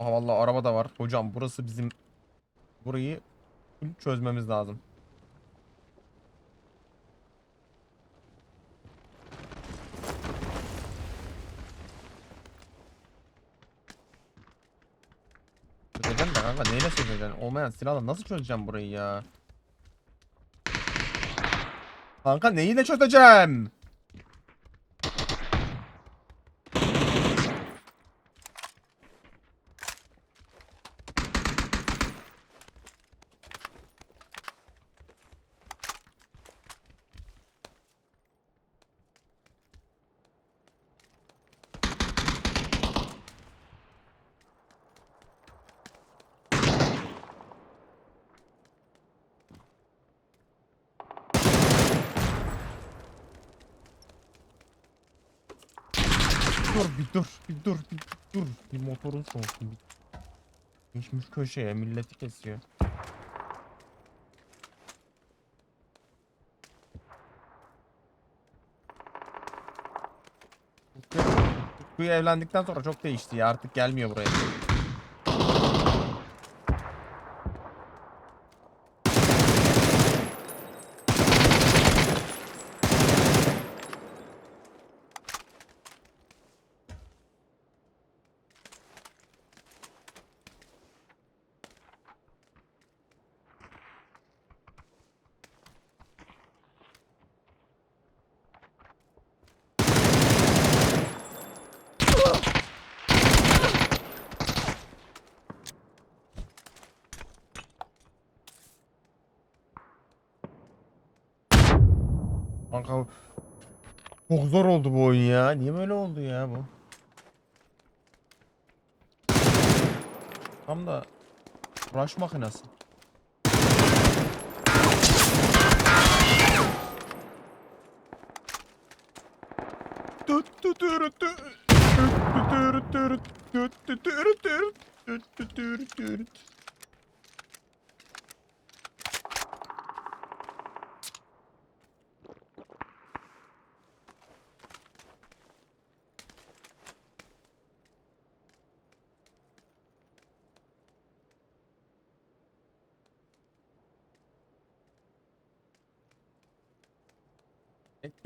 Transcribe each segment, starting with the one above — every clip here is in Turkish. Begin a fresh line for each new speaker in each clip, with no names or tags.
Aa vallahi araba da var. Hocam burası bizim burayı çözmemiz lazım. Çözeceğim de kanka neyle çözeceksin? Olmayan silahla nasıl çözeceğim burayı ya? Kanka neyle çözeceğim? Dur bir dur bir dur bir dur bir motorun soğusun bir. Geçmiş köşeye milleti kesiyor. Utku evlendikten sonra çok değişti ya artık gelmiyor buraya. Kanka çok zor oldu bu oyun ya. Niye böyle oldu ya bu? Tam da rush makinesi.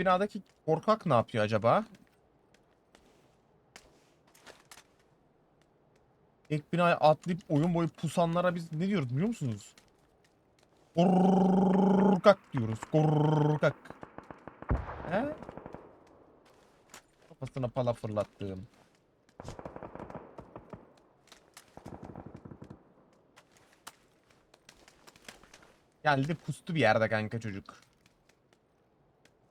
Binadaki korkak ne yapıyor acaba? Ek binaya atlayıp oyun boyu pusanlara biz ne diyoruz biliyor musunuz? Korkak diyoruz. Korkak. He? Kafasına pala fırlattığım. Geldi pustu bir yerde kanka çocuk.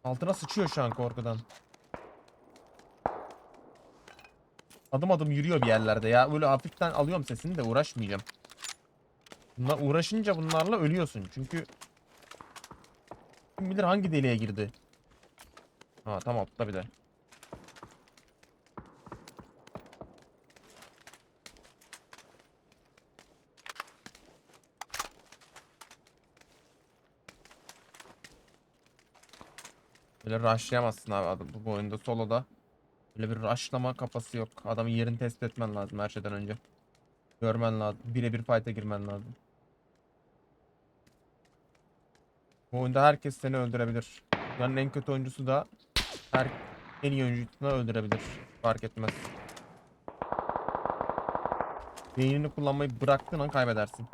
Altına sıçıyor şu an korkudan. Adım adım yürüyor bir yerlerde ya. Böyle hafiften alıyorum sesini de uğraşmayacağım. Bunlar uğraşınca bunlarla ölüyorsun. Çünkü kim bilir hangi deliğe girdi. Ha tamam atla bir de. Böyle rushlayamazsın abi adam bu oyunda soloda. Böyle bir rushlama kafası yok. Adamın yerini tespit etmen lazım her şeyden önce. Görmen lazım. Birebir fight'a girmen lazım. Bu oyunda herkes seni öldürebilir. Dünyanın en kötü oyuncusu da her en iyi oyuncusunu öldürebilir. Fark etmez. Beynini kullanmayı bıraktığın an kaybedersin.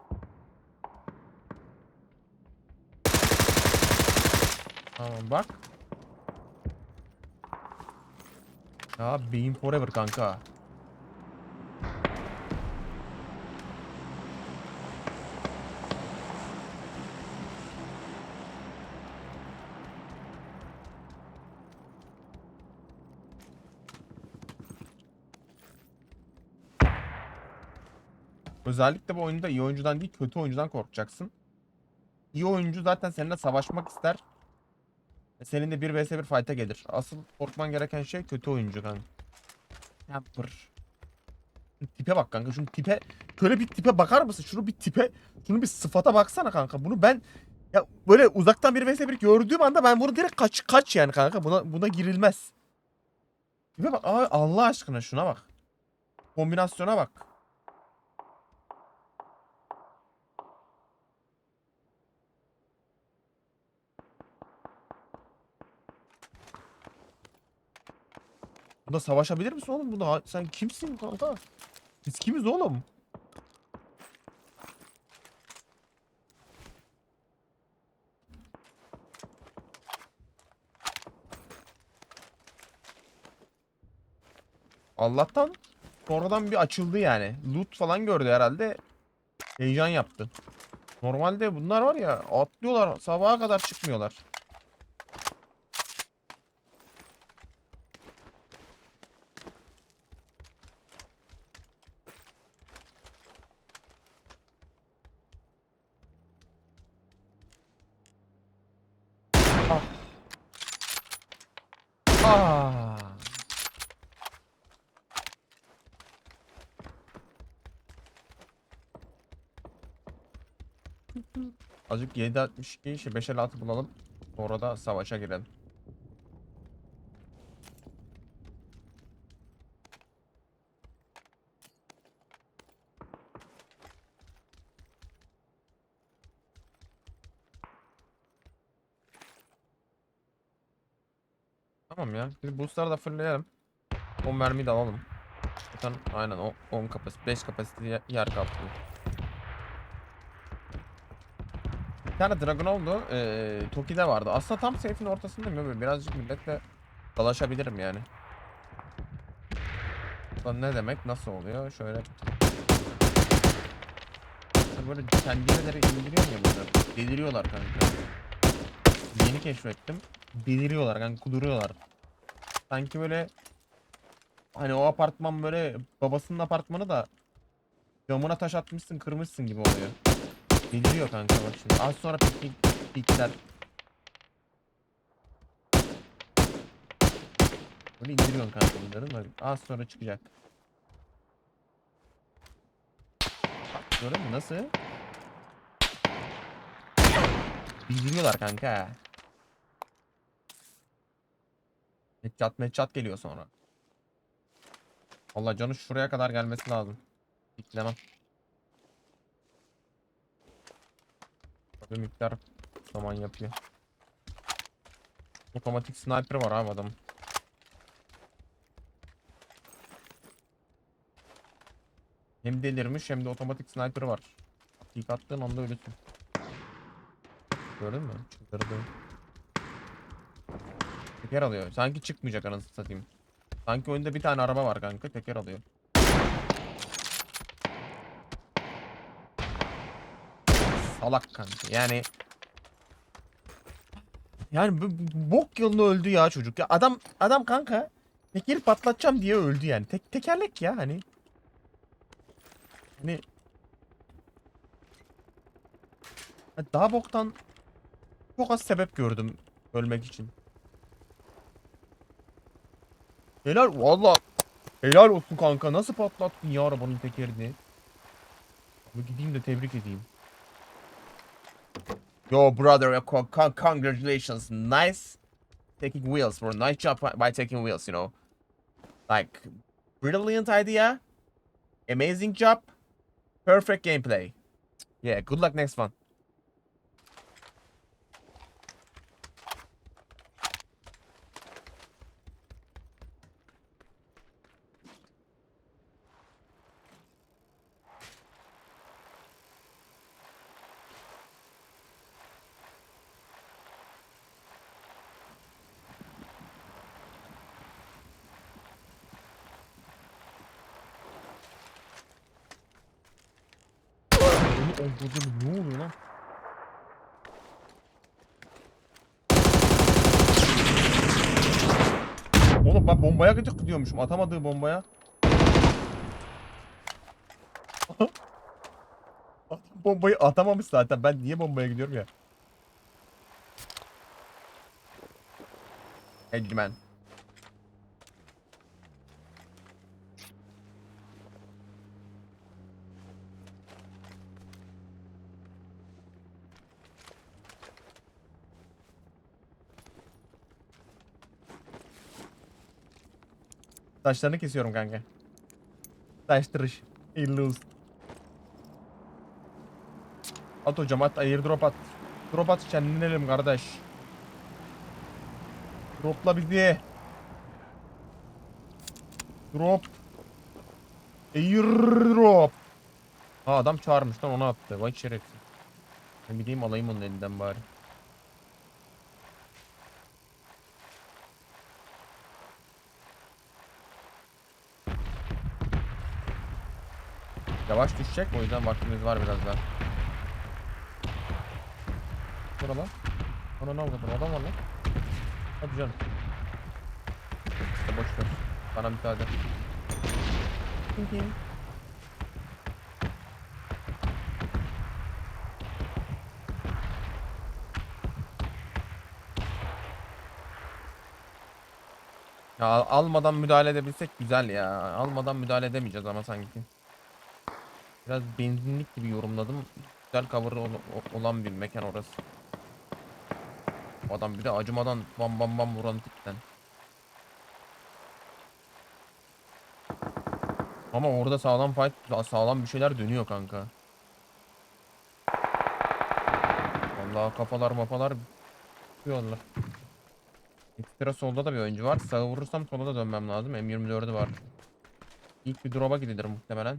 Tamam bak. Ya beyin forever kanka. Özellikle bu oyunda iyi oyuncudan değil kötü oyuncudan korkacaksın. İyi oyuncu zaten seninle savaşmak ister. Seninle 1 vs 1 fight'a gelir. Asıl korkman gereken şey kötü oyuncu kanka. Yapır. Tipe bak kanka. Şunun tipe şöyle bir tipe bakar mısın? Şunu bir tipe, şunu bir sıfata baksana kanka. Bunu ben ya böyle uzaktan bir vs 1 gördüğüm anda ben bunu direkt kaç kaç yani kanka. Buna buna girilmez. Tipe bak Allah aşkına şuna bak. Kombinasyona bak. Bunda savaşabilir misin oğlum? Bunda sen kimsin kanka? Biz kimiz oğlum? Allah'tan sonradan bir açıldı yani. Loot falan gördü herhalde. Heyecan yaptı. Normalde bunlar var ya atlıyorlar sabaha kadar çıkmıyorlar. Azıcık 7.62 şey 5.56 bulalım. Sonra da savaşa girelim. Tamam ya. Biz boostları da fırlayalım. 10 mermiyi de alalım. Zaten aynen o 10 kapasite 5 kapasite yer kaplıyor. Bir Dragon oldu. Ee, Toki'de vardı. Aslında tam safe'in ortasındayım. böyle Birazcık milletle dalaşabilirim yani. Lan ne demek? Nasıl oluyor? Şöyle. Böyle kendileri indiriyor ya bunlar. Deliriyorlar kanka. Yeni keşfettim. Deliriyorlar kanka kuduruyorlar. Sanki böyle hani o apartman böyle babasının apartmanı da camına taş atmışsın kırmışsın gibi oluyor. Deliriyor kanka bak şimdi. Az sonra piknik pikler. Böyle indiriyorsun kanka bunları da az sonra çıkacak. Bak gördün mü nasıl? Bildiriyorlar kanka. Metchat metchat geliyor sonra. Allah canı şuraya kadar gelmesi lazım. Beklemem. Bir miktar zaman yapıyor. Otomatik sniper var abi adam. Hem delirmiş hem de otomatik sniper var. İlk attığın anda ölüsün. Gördün mü? Çıldırdı. Teker alıyor. Sanki çıkmayacak anasını satayım. Sanki önünde bir tane araba var kanka. Teker alıyor. Salak kanka. Yani yani bok yolunu öldü ya çocuk. Ya adam adam kanka tekeri patlatacağım diye öldü yani. Tek tekerlek ya hani. Hani daha boktan çok az sebep gördüm ölmek için. Helal valla. Helal olsun kanka. Nasıl patlattın ya arabanın tekerini? Gideyim de tebrik edeyim. Yo brother, co- co- congratulations. Nice taking wheels, bro. Nice job by taking wheels, you know. Like, brilliant idea. Amazing job. Perfect gameplay. Yeah, good luck next one. Oğlum burada ne oluyor lan? Oğlum ben bombaya gıcık gidiyormuşum. Atamadığı bombaya. Bombayı atamamış zaten. Ben niye bombaya gidiyorum ya? Eggman. Taşlarını kesiyorum kanka. Taştırış. Hayırlı olsun. At hocam at. Airdrop at. Drop at kendine elim kardeş. Dropla bizi. Drop. Airdrop. Ha adam çağırmış lan ona attı. Vay şerefsiz. Ben gideyim alayım onun elinden bari. Yavaş düşecek o yüzden vaktimiz var biraz daha. Bura lan. Ana ne oldu? Adam var lan. Hadi canım. İşte boş ver. Bana müsaade. Ting. Ya al- almadan müdahale edebilsek güzel ya. Almadan müdahale edemeyeceğiz ama sanki. Biraz benzinlik gibi yorumladım. Güzel cover olan bir mekan orası. Adam bir de acımadan bam bam bam vuran tipten. Ama orada sağlam fight, sağlam bir şeyler dönüyor kanka. Vallahi kafalar mafalar yapıyorlar. Ekstra solda da bir oyuncu var. Sağa vurursam sola da dönmem lazım. M24'ü var. İlk bir drop'a gidilir muhtemelen.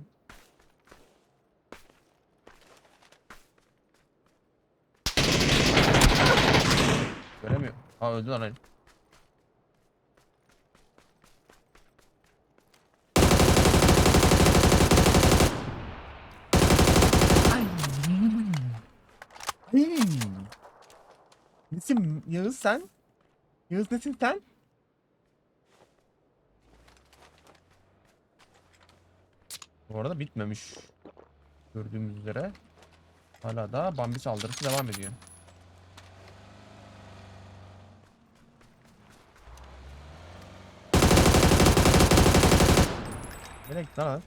Aa öldü lan Ali. Hey. Nesin Yağız sen? Yağız nesin sen? Bu arada bitmemiş. Gördüğümüz üzere. Hala da Bambi saldırısı devam ediyor. Nereye gitti lan?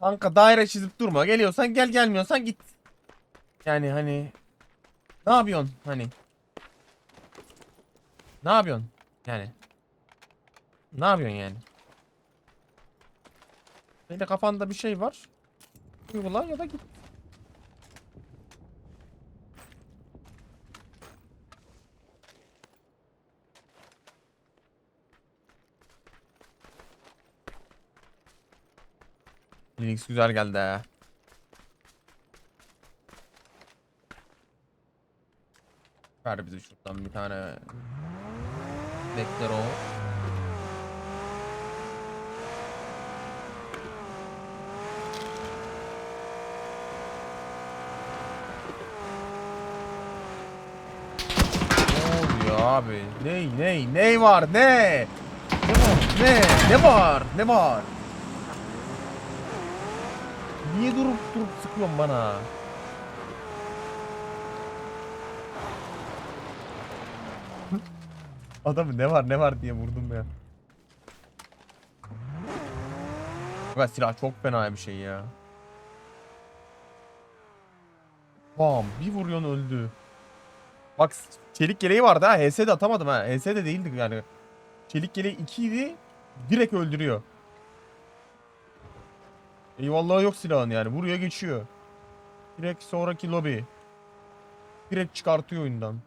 Kanka daire çizip durma. Geliyorsan gel gelmiyorsan git. Yani hani ne yapıyorsun hani? Ne yapıyorsun? Yani. Ne yapıyorsun yani? Böyle kafanda bir şey var. Uygula ya da git. Linux güzel geldi ha. Ver bize şuradan bir tane Bekler o. Ne oluyor abi? Ney ney ney var ne? Ne var ne? Ne var? Ne var? Niye durup durup sıkıyorsun bana? Adamı ne var ne var diye vurdum ya. Bak silah çok fena bir şey ya. Bam bir vuruyorsun öldü. Bak çelik yeleği vardı ha. HS de atamadım ha. HS de değildi yani. Çelik yeleği 2 idi. Direkt öldürüyor. Eyvallah yok silahın yani. Vuruyor geçiyor. Direkt sonraki lobi. Direkt çıkartıyor oyundan.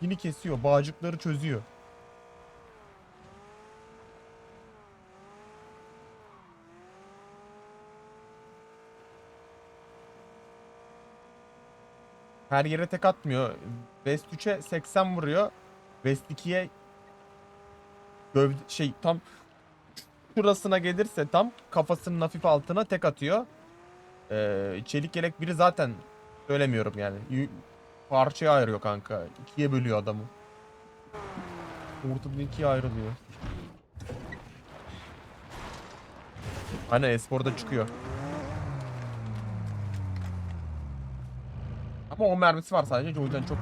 Yine kesiyor. Bağcıkları çözüyor. Her yere tek atmıyor. West 3'e 80 vuruyor. West 2'ye gövde şey tam şurasına gelirse tam kafasının hafif altına tek atıyor. Ee, çelik yelek biri zaten söylemiyorum yani. Y- Parçaya ayırıyor kanka. İkiye bölüyor adamı. Ortadan ikiye ayrılıyor. Aynen esporda çıkıyor. Ama o mermisi var sadece. O yüzden çok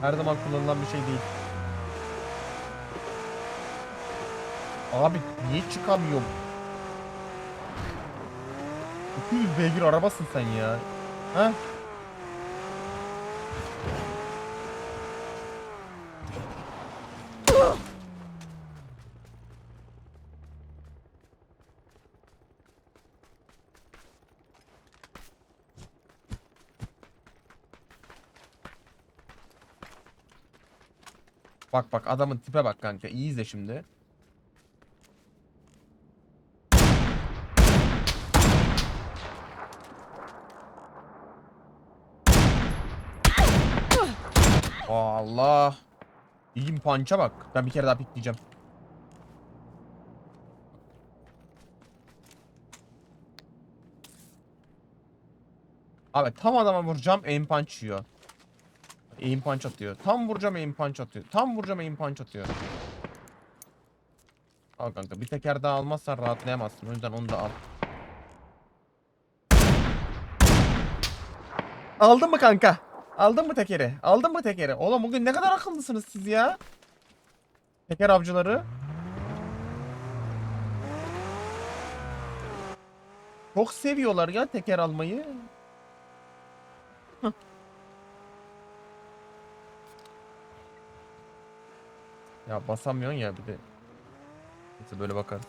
her zaman kullanılan bir şey değil. Abi niye çıkamıyorum? 200 beygir arabasın sen ya. Ha? Bak bak adamın tipe bak kanka. İyi izle şimdi. Allah. İyiyim pança bak. Ben bir kere daha pikleyeceğim. Abi tam adama vuracağım aim punch yiyor. Aim punch atıyor. Tam vuracağım aim punch atıyor. Tam vuracağım aim punch atıyor. Al kanka bir teker daha almazsan rahatlayamazsın. O yüzden onu da al. Aldın mı kanka? Aldın mı tekeri? Aldın mı tekeri? Oğlum bugün ne kadar akıllısınız siz ya. Teker avcıları. Çok seviyorlar ya teker almayı. Ya basamıyorsun ya bir de. Neyse böyle bakarız.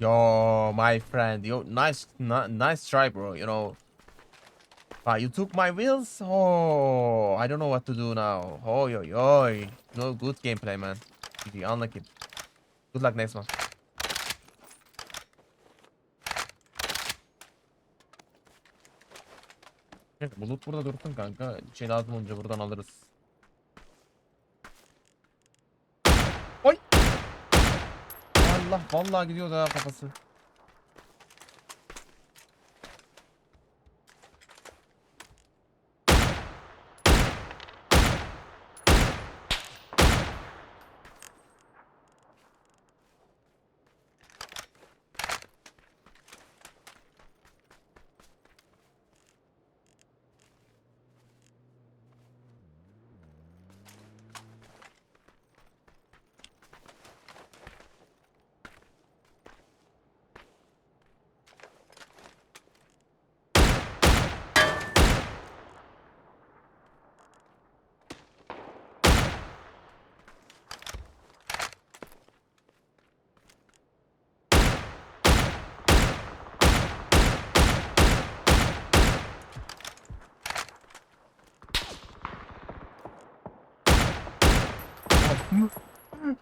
Yo, my friend, yo, nice, ni- nice try, bro. You know, ah, you took my wheels. Oh, I don't know what to do now. Oh, yo, yo, no good gameplay, man. GG, unlucky. Good luck next one. Bulut burada dursun kanka. Bir şey lazım olunca buradan alırız. Oy! Allah vallahi gidiyor da kafası.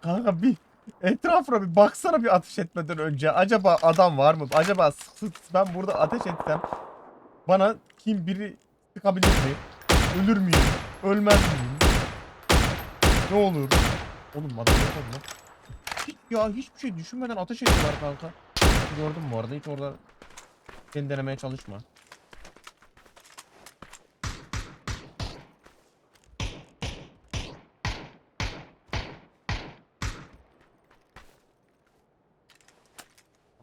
Kanka bir etrafına bir baksana bir ateş etmeden önce. Acaba adam var mı? Acaba sık sık ben burada ateş etsem bana kim biri sıkabilir mi? Ölür müyüm? Ölmez miyim? Ne olur? Oğlum adam yok lan. Hiç ya hiçbir şey düşünmeden ateş ediyorlar kanka. Gördüm bu arada hiç orada seni denemeye çalışma.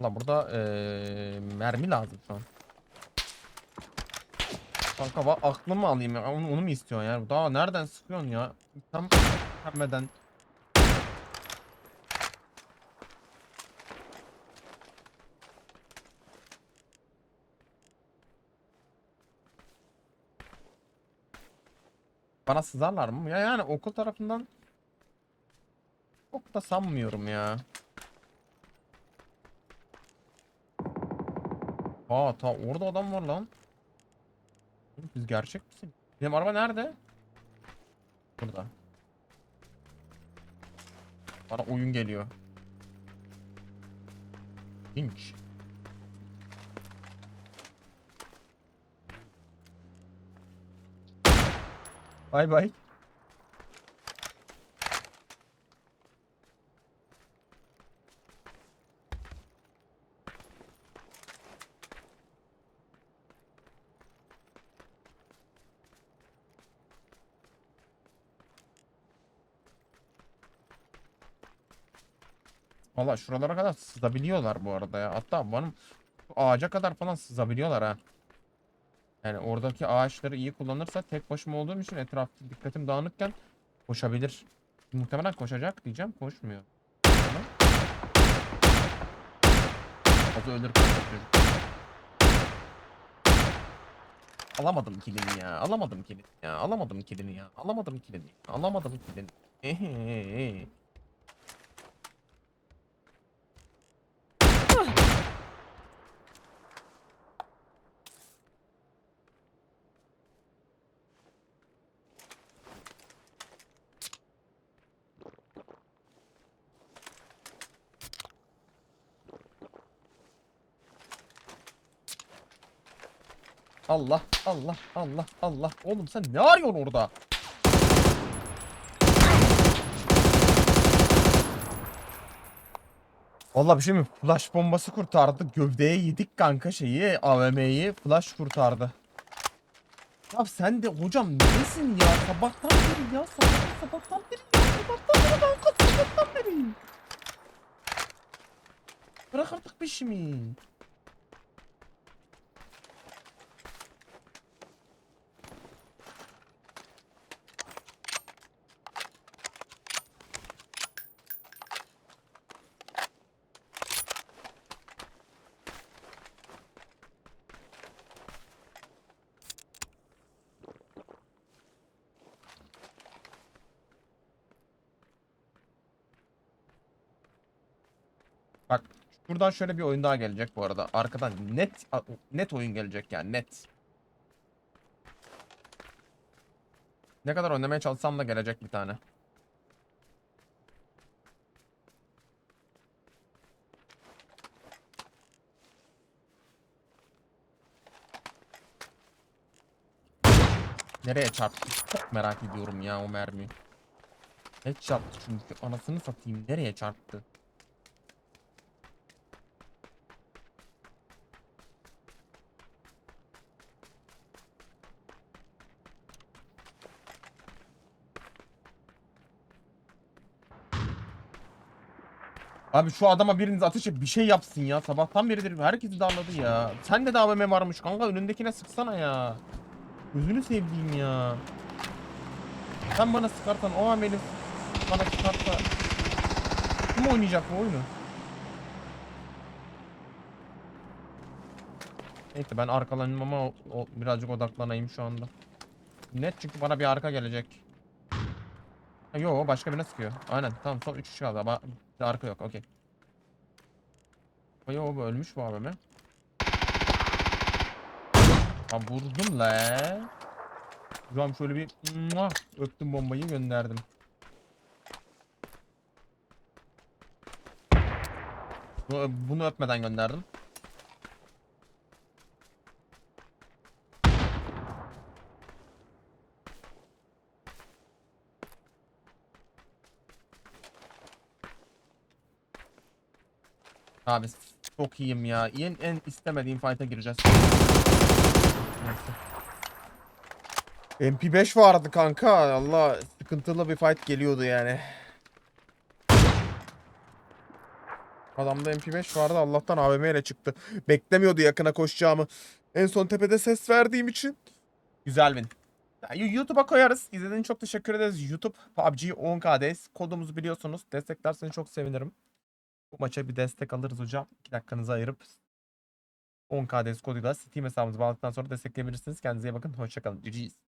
Valla burada eee, mermi lazım şu an. Kanka bak aklımı alayım ya. Onu, onu mu istiyorsun ya? Daha nereden sıkıyorsun ya? Tam pembeden. Bana sızarlar mı? Ya yani okul tarafından çok da sanmıyorum ya. Aa ta orada adam var lan. Oğlum Siz gerçek misin? Benim araba nerede? Burada. Bana oyun geliyor. İnç. Bay bay. Valla şuralara kadar sızabiliyorlar bu arada ya. Hatta benim ağaca kadar falan sızabiliyorlar ha. Yani oradaki ağaçları iyi kullanırsa tek başıma olduğum için etrafta dikkatim dağınıkken koşabilir. Muhtemelen koşacak diyeceğim. Koşmuyor. Az ölür. Alamadım kilini ya. Alamadım kilini ya. Alamadım kilini ya. Alamadım kilini. Alamadım kilini. Ehehehe. Allah Allah Allah Allah. Oğlum sen ne arıyorsun orada? Vallahi bir şey mi? Flash bombası kurtardı. Gövdeye yedik kanka şeyi. AVM'yi flash kurtardı. Ya sen de hocam neresin ya? Sabahtan beri ya. Sabahtan, sabahtan beri ya. Sabahtan beri kanka. Sabahtan beri. Bırak artık peşimi. Bak şuradan şöyle bir oyun daha gelecek bu arada. Arkadan net net oyun gelecek yani net. Ne kadar oynamaya çalışsam da gelecek bir tane. Nereye çarptı? Çok merak ediyorum ya o mermi. Ne çarptı çünkü anasını satayım nereye çarptı? Abi şu adama biriniz ateş et bir şey yapsın ya. Sabahtan beridir herkesi darladı ya. Sen de AVM varmış kanka önündekine sıksana ya. Gözünü sevdiğim ya. Sen bana sıkarsan o benim bana sıkarsa kim oynayacak bu oyunu? Neyse ben arkalanayım ama o, o- birazcık odaklanayım şu anda. Net çünkü bana bir arka gelecek. Ha, Yo başka birine sıkıyor. Aynen tamam son 3 kişi kaldı arka yok okey. Ha, Yo bu ölmüş bu AVM. Ha vurdum la. Şu şöyle bir muah, öptüm bombayı gönderdim. Bu- Bunu öpmeden gönderdim. Abi çok iyiyim ya. En, en istemediğim fight'a gireceğiz. Neyse. MP5 vardı kanka. Allah sıkıntılı bir fight geliyordu yani. Adamda MP5 vardı. Allah'tan AVM ile çıktı. Beklemiyordu yakına koşacağımı. En son tepede ses verdiğim için. Güzel win. YouTube'a koyarız. İzlediğiniz için çok teşekkür ederiz. YouTube PUBG 10K'deyiz. Kodumuzu biliyorsunuz. Desteklerseniz çok sevinirim. Bu maça bir destek alırız hocam. 2 dakikanızı ayırıp 10K koduyla Steam hesabınızı bağladıktan sonra destekleyebilirsiniz. Kendinize iyi bakın. Hoşçakalın. GG's.